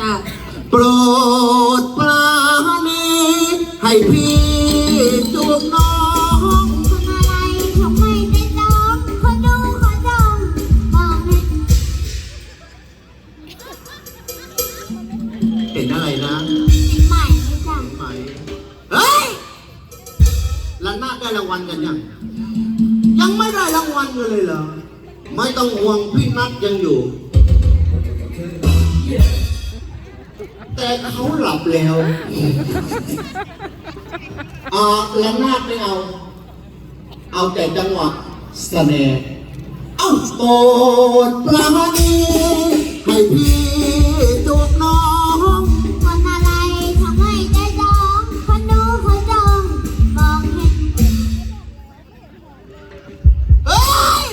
จ้ะโปรดปราณีให้พี่จูบน้องคนอะไรทำไมได้จ้องคนดูขอจ้องมองให้เห็นอะไรนะใหม่ไม่จ้ะไหมเฮ้ยลันนาดได้รางวัลกันยัง ยังไม่ได้รางวัลกันเลยเหรอ ไม่ต้องห่วงพี่นัทยังอยู่ แต่เขาหลับแล้วอ่าลันาดไม่เอา เอาแต่จังหวะสแนร์เอ้าโปรดปราณีให้พี่จูบน้องคนอะไรทำไมได้จ้องคนดูขอจ้องมองให้เฮ้ย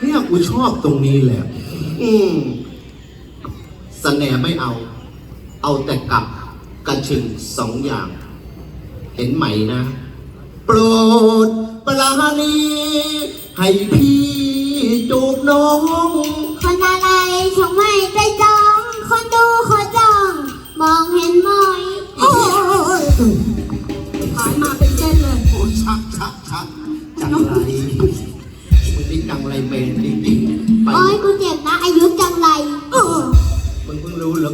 เนี่ยกูชอบตรงนี้แหละ อืมสแหนไม่เอา เอาแต่กับกระชึงสองอย่าง เห็นไหมนะ โปรดปราณีให้พี่จูบน้อง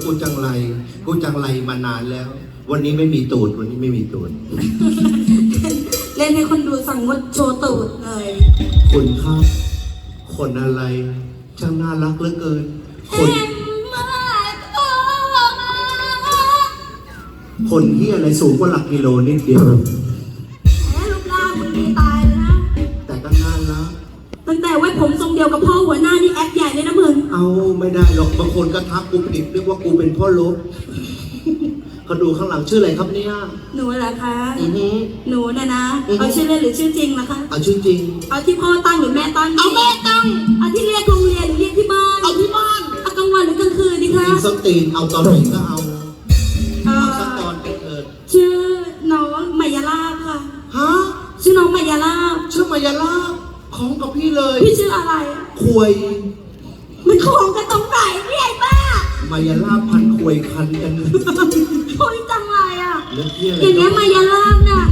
กูจังไรกูจังไรมานานแล้ว วันนี้ไม่มีตูดวันนี้ไม่มีตูด เล่นให้คนดูสั่งงดโชว์ตูดเลยคนครับคนอะไรช่างน่ารักเหลือเกิน คนคนที่อะไรสูงกว่าหลักกิโลนิดเดียว ดียวกับพ่อหัวหน้านี่แอคใหญ่เลยนะมึง เอาไม่ได้หรอกบางคนก็ทักกูผิดนึกว่ากูเป็นพ่อลบเขาดูข้างหลังชื่ออะไรครับเนี่ยหนูเหรอคะ อือฮึ หนูนะนะอือฮึ เอาชื่อเล่นหรือชื่อจริงล่ะคะ เอาชื่อจริง เอาที่พ่อตั้งหรือแม่ตั้งเอาแม่ตั้ง เอาที่เรียกโรงเรียนหรือเรียกที่บ้านเอาที่บ้าน เอากลางวันหรือกลางคืนดีคะอีกสตีนเอาตอนไหนก็เอาเอ่เอาสักตออนไปเถิดชื่อน้องมายาลาบค่ะ ฮะชื่อน้องมายาลาบชื่อมายาลาบ ของกับพี่เลยพี่ชื่ออะไร ควยมันของกันตรงไหนเนี่ยไอ้บ้ามายาลาบพันควยคันกันโอยจังเลยอะ เรื่องที่อะไรอย่างเงี้ยมายาลาบน่ะ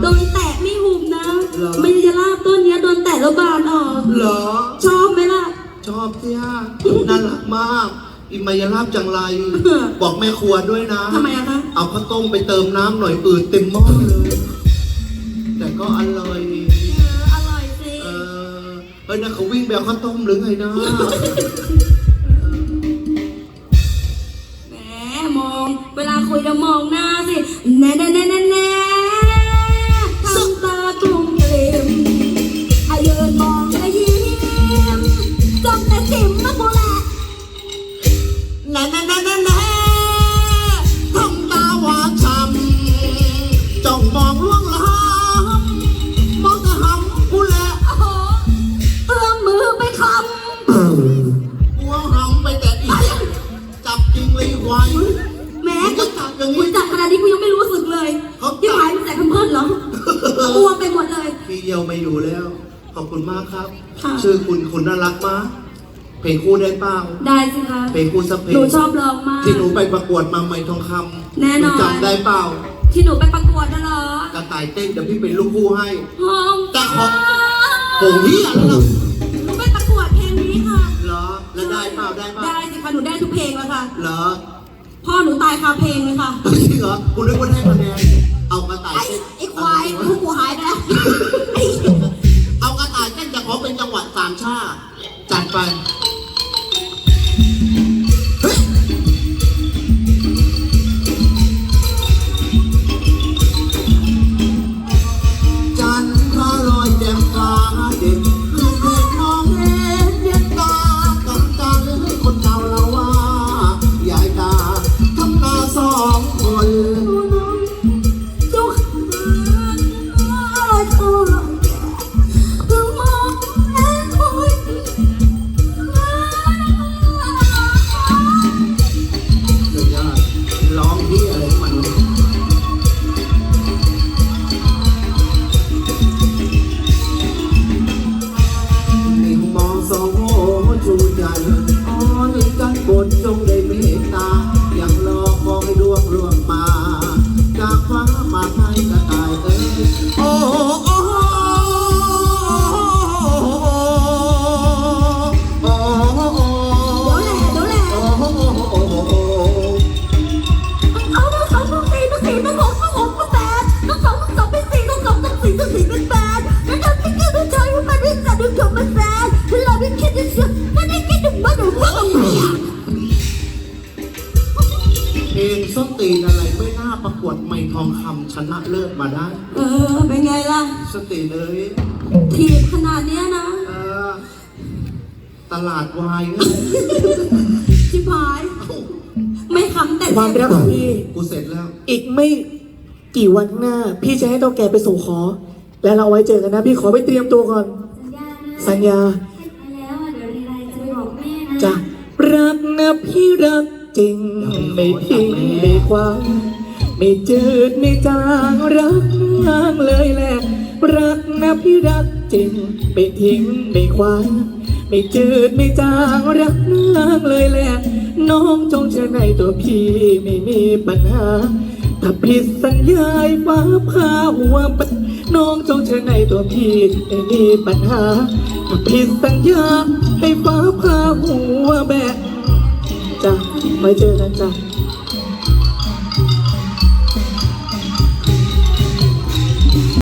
โดนแตะไม่หุบนะเหรอมายาลาบต้นเนี้ยโดนแตะแล้วบานออกเหรอ ชอบไหมล่ะ ชอบสิฮะน่ารักมากอิมายาลาบจังไร บอกแม่ครัวด้วยนะ ทำไมอะคะ เอาข้าวต้มไปเติมน้ำหน่อยอืดเต็มหม้อเลย แต่ก็อร่อย นะเขาวิ่งแบบข้าวต้มหรือไงนะ แหมมอง เวลาคุยแล้วมองหน้าสิแน่แน่แน่ จับจริงเลยควายำแหมมึงก็จับอย่างกูนี้จับขนาดนี้กูยังไม่รู้สึกเลยเขาจับ ที่หายมันใส่คำเพิ่นเหรออ้วมไปหมดเลย พี่เยียวไม่อยู่แล้ว ขอบคุณมากครับ ค่ะ ชื่อคุณคุณน่ารักมากเพลงคู่ได้เปล่าได้สิคะ เพลงคู่สักเพลหนูงชอบร้องมาก ที่หนูไปประกวดมาใหม่ทองคำแน่นอน หจำได้เปล่าที่หนูไปประกวดน่ะเหรอกระต่ายเต้นเดี๋ยวพี่เป็นลูกคู่ให้ห้องแต่ขอโหงเฮียแล้วเหรอห กเพลงแล้วค่ะ เหรอพ่อหนูตายคาเพลงเลยค่ะจริงเหรอคุณนึกว่าได้คะแนนเอากระต่ายไอ้เต้นไอ้ควายพวกกูหายไปแล้วเอากระต่ายเต้นจะขอเป็นจังหวัดสามชาติจัดไป อ้อ คำชนะเลิศมาได้ เออ เป็นไงล่ะ สติเลยถีบขนาดเนี้ยนะ เออตลาดวายเนี่ยชิบหาย ไม่ขำแต่ความรักของพี่ กูเสร็จแล้ว อีกไม่กี่วันข้างหน้า พี่จะให้เต้าแก่ไปสู่ขอ แล้วเราเอาไว้เจอกันนะ พี่ขอไปเตรียมตัวก่อน สัญญานะสัญญาเสร็จไปแล้วอะเดี๋ยวมีอะไรจะไปบอกแม่นะจะรักนะพี่รักจริง ไม่ทิ้งไม่คว้าง ไม่จืดไม่จางรักนางเลยแหละ รักนะพี่รักจริง ไม่ทิ้งไม่คว้าไม่จืดไม่จางรักนางเลยแหละ น้องจงเชื่อในตัวพี่ไม่มีปัญหา ถ้าผิดสัญญาฟ้าผ่าหัวปะน้องจงเชื่อในตัวพี่ไม่มีปัญหา ถ้าผิดสัญญาให้ฟ้าผ่าหัวแบะจ้ะไว้เจอกันจ้ะ